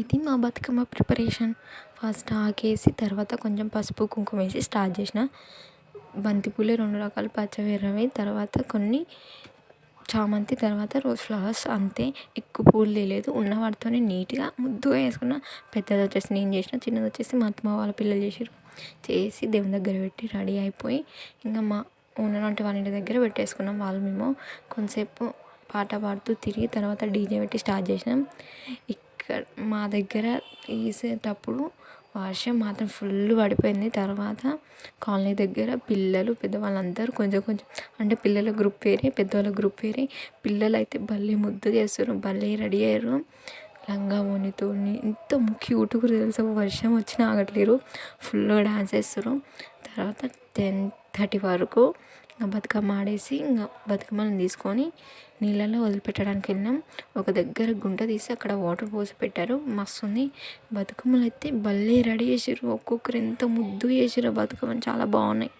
ఇది మా Bathukamma preparation. First ఆకేసి తర్వాత కొంచెం పసుపు కుంకుమ వేసి స్టార్ట్ చేసిన. బంతిపూలే రెండు రకాలు పచ్చవి ఎర్రవి. తర్వాత కొన్ని చామంతి తర్వాత రోజ్ ఫ్లవర్స్ అంతే. ఎక్కువ పూలు తెలియదు ఉన్న వాటితోనే నీట్గా ముద్దుగా వేసుకున్న. పెద్దది వచ్చేసి నేను చేసిన చిన్నది వచ్చేసి మా అత్తమ్మ వాళ్ళ పిల్లలు చేసారు చేసి దేవుని దగ్గర పెట్టి రెడీ అయిపోయి ఇంకా మా ఓనర్ ఆంటీ వాళ్ళ ఇంటి దగ్గర పెట్టేసుకున్నాం వాళ్ళు మేము. కొంతసేపు పాట పాడుతూ తిరిగి తర్వాత డీజే పెట్టి స్టార్ట్ చేసినాం. ఇక్కడ మా దగ్గర తీసేటప్పుడు వర్షం మాత్రం ఫుల్ పడిపోయింది. తర్వాత కాలనీ దగ్గర పిల్లలు పెద్దవాళ్ళందరూ కొంచెం కొంచెం అంటే పిల్లల గ్రూప్ వేరే పెద్దవాళ్ళ గ్రూప్ వేరే. పిల్లలు అయితే భలే ముద్దుగా చేస్తారు భలే రెడీ అయ్యారు. లంగా ఓణితోని ఎంత క్యూట్గా తెలుసా? వర్షం వచ్చినా ఆగట్లేరు. ఫుల్గా డ్యాన్స్ వేస్తారు. తర్వాత టెన్ థర్టీ వరకు ఇంకా బతుకమ్మ ఆడేసి ఇంకా బతుకమ్మలను తీసుకొని నీళ్ళలో వదిలిపెట్టడానికి వెళ్ళినాం. ఒక దగ్గర గుంట తీసి అక్కడ వాటర్ పోసి పెట్టారు. మస్తు ఉంది బతుకమ్మలు అయితే భలే రెడీ చేసారు ఒక్కొక్కరు ఎంత ముద్దు చేసారో బతుకమ్మలు చాలా బాగున్నాయి.